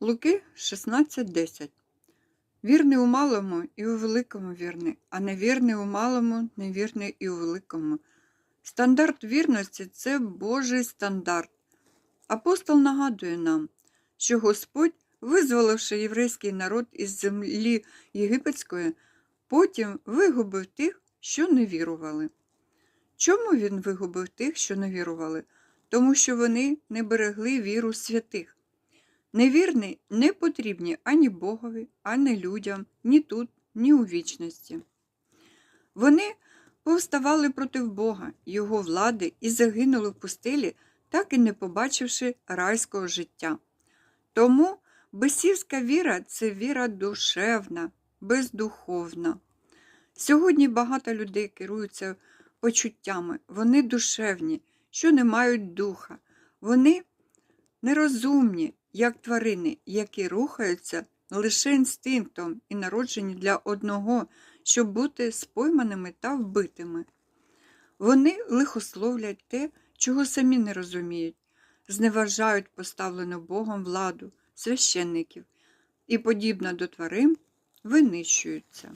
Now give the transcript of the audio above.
Луки 16.10 Вірний у малому і у великому вірний, а невірний у малому, невірний і у великому. Стандарт вірності це Божий стандарт. Апостол нагадує нам, що Господь, визволивши єврейський народ із землі єгипетської, потім вигубив тих, що не вірували. Чому він вигубив тих, що не вірували? Тому що вони не берегли віру святих. Невірні не потрібні ані Богові, ані людям, ні тут, ні у вічності. Вони повставали проти Бога, Його влади і загинули в пустелі, так і не побачивши райського життя. Тому бесівська віра це віра душевна, бездуховна. Сьогодні багато людей керуються почуттями, вони душевні, що не мають духа. Вони нерозумні, як тварини, які рухаються лише інстинктом і народжені для одного, щоб бути спойманими та вбитими. Вони лихословлять те, чого самі не розуміють, зневажають поставлену Богом владу, священників і, подібно до тварин, винищуються.